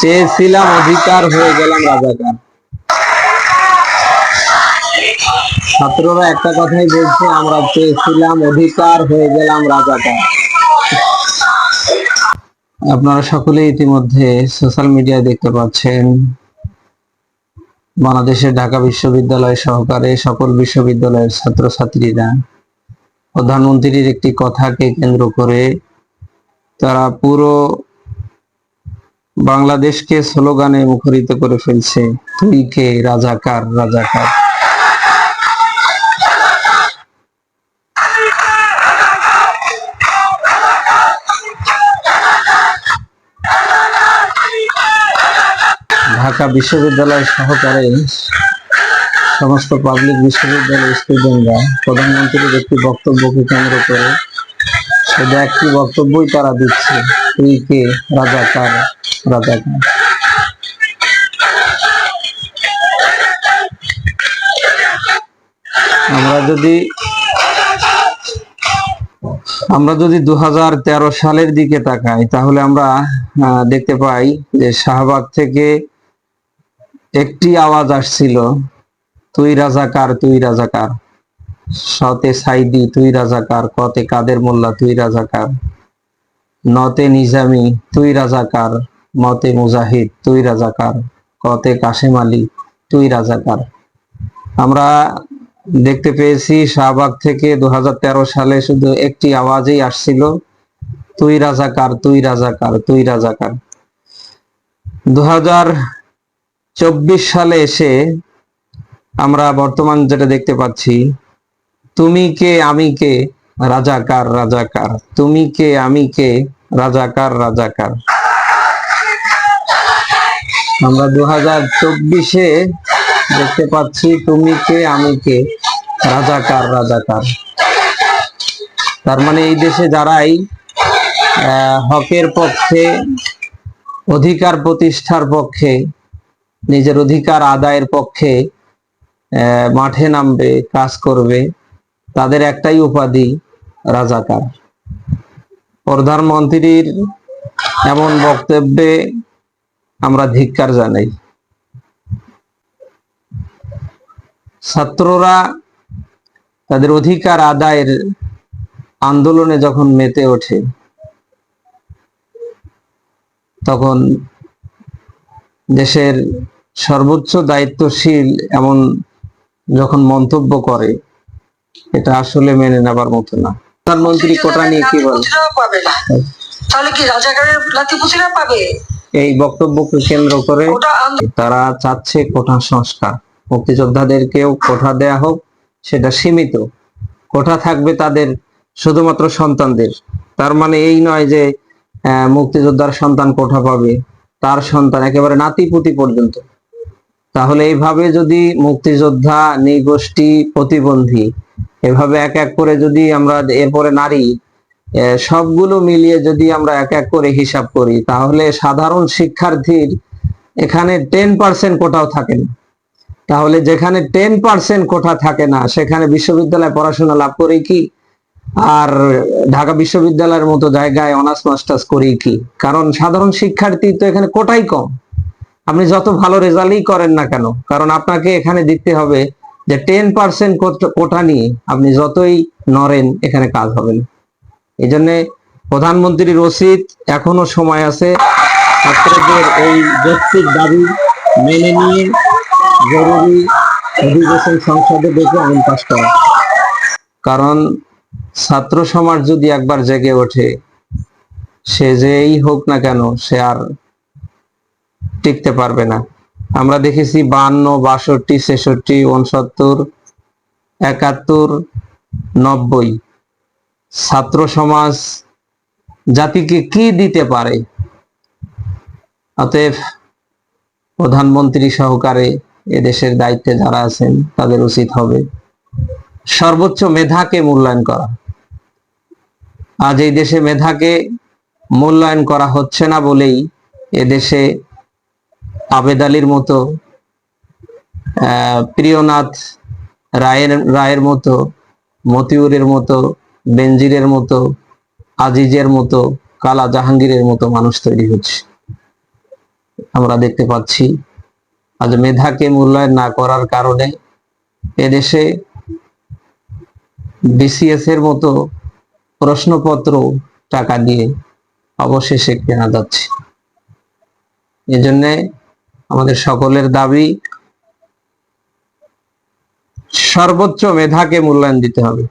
চেয়েছিলাম অধিকার হয়ে গেলাম রাজাকার ছাত্ররা একটা কথাই বলছে, আমরা চেয়েছিলাম অধিকার হয়ে গেলাম রাজাকার আপনারা সকলে ইতিমধ্যে সোশ্যাল মিডিয়ায় দেখতে পাচ্ছেন, বাংলাদেশের ঢাকা বিশ্ববিদ্যালয় সহকারে সকল বিশ্ববিদ্যালয়ের ছাত্রছাত্রীরা, প্রধানমন্ত্রীর একটি কথাকে কেন্দ্র করে তারা পুরো বাংলাদেশকে স্লোগানে মুখরিত করে ফেলছে, তুই কে? রাজাকার রাজাকার ঢাকা বিশ্ববিদ্যালয় সহকারে সমস্ত পাবলিক বিশ্ববিদ্যালয়ের স্টুডেন্টরা প্রধানমন্ত্রীর একটি বক্তব্যকে কেন্দ্র করে শুধু একটি বক্তব্যই তারা দিচ্ছে, তুই কে? রাজাকার রাজাকার আমরা যদি আমরা যদি দুহাজার তেরো সালের দিকে তাকাই, তাহলে আমরা দেখতে পাই যে শাহবাগ থেকে একটি আওয়াজ আসছিল, তুই রাজাকার তুই রাজাকার। সতে সাইদি, তুই রাজাকার। কতে কাদের মোল্লা, তুই রাজাকার। নতে নিজামি, তুই রাজাকার। মতে মুজাহিদ, তুই রাজাকার। কতে কাশেম আলী, তুই রাজাকার। আমরা দেখতে পেয়েছি শাহবাগ থেকে দু হাজার তেরো সালে শুধু একটি আওয়াজই আসছিল, তুই রাজাকার তুই রাজাকার তুই রাজাকার। দু সালে এসে আমরা বর্তমান যেটা দেখতে পাচ্ছি, তুমি কে, আমি কে? রাজাকার রাজাকার। তুমি কে, আমি কে? রাজাকার রাজাকার। আমরা দু হাজার চব্বিশে দেখতে পাচ্ছি তুমি কে, আমি কে? রাজাকার রাজাকার। তার মানে এই দেশে যারাই হকের পক্ষে, অধিকার প্রতিষ্ঠার পক্ষে, নিজের অধিকার আদায়ের পক্ষে মাঠে নামবে, কাজ করবে, তাদের একটাই উপাধি রাজাকার। প্রধানমন্ত্রীর এমন বক্তব্যে আমরা ধিক্কার জানাই। ছাত্ররা তাদের অধিকার আদায়ের আন্দোলনে যখন মেতে ওঠে, তখন দেশের সর্বোচ্চ দায়িত্বশীল এমন যখন মন্তব্য করে, এটা আসলে মেনে নেবার মতো না। প্রধানমন্ত্রী কোটা নিয়ে কি বলে তাহলে কি রাজাকারের লাঠিপুতিরা পাবে? এই বক্তব্যকে কেন্দ্র করে তারা চাচ্ছে কোঠা সংস্কার। মুক্তিযোদ্ধাদেরকেও কোঠা দেয়া হোক সেটা সীমিত। কোঠা থাকবে তাদের শুধুমাত্র সন্তানদের। তার মানে এই নয় যে আহ, মুক্তিযোদ্ধার সন্তান কোঠা পাবে তার সন্তান একেবারে নাতিপুতি পর্যন্ত। তাহলে এইভাবে যদি মুক্তিযোদ্ধা নৃগোষ্ঠী প্রতিবন্ধী এভাবে এক এক করে যদি আমরা এরপরে নারী সবগুলো মিলিয়ে যদি আমরা এক এক করে হিসাব করি, তাহলে সাধারণ শিক্ষার্থীর এখানে টেন পার্সেন্ট কোটাও থাকে না। তাহলে যেখানে টেন পার্সেন্ট কোঠা থাকে না, সেখানে বিশ্ববিদ্যালয়ে পড়াশোনা লাভ করি কি? আর ঢাকা বিশ্ববিদ্যালয়ের মতো জায়গায় অনার্স মাস্টার্স করি কি? কারণ সাধারণ শিক্ষার্থী তো এখানে কোটাই কম। আপনি যত ভালো রেজাল্টই করেন না কেন, কারণ আপনাকে এখানে দিতে হবে যে টেন পার্সেন্ট কোটা নিয়ে আপনি যতই নড়েন, এখানে কাজ হবে না। এই জন্য প্রধানমন্ত্রীর উচিত এখনও সময় আছে ছাত্রদের এই যৌক্তিক দাবি মেনে নিয়ে জরুরি অধিবেশন সংসদে ডেকে আইন পাস করা। কারণ ছাত্র সমাজ যদি একবার জেগে ওঠে, সে যেই হোক না কেন সে আর টিকতে পারবে না। আমরা দেখেছি বান্ন, বাষট্টি, ছেষট্টি উনসত্তর একাত্তর, নব্বই ছাত্র সমাজ জাতিকে কি দিতে পারে? অতএব প্রধানমন্ত্রী সহকারে এদেশের দায়িত্বে যারা আছেন, তাদের উচিত হবে সর্বোচ্চ মেধাকে মূল্যায়ন করা। আজ এই দেশে মেধাকে মূল্যায়ন করা হচ্ছে না বলেই এদেশে আবেদ আলীর মতো প্রিয়নাথ রায়ের রায়ের মতো, মতিউরের মতো বেনজিরের মতো, আজিজের মতো, কালা জাহাঙ্গীরের মতো মানুষ তৈরি হচ্ছে। আমরা দেখতে পাচ্ছি, আজ মেধাকে মূল্যায়ন না করার কারণে এদেশে বিসিএস এর মতো প্রশ্নপত্র টাকা দিয়ে অবশেষে কেনা যাচ্ছে। এজন্যে আমাদের সকলের দাবি, সর্বোচ্চ মেধাকে মূল্যায়ন দিতে হবে।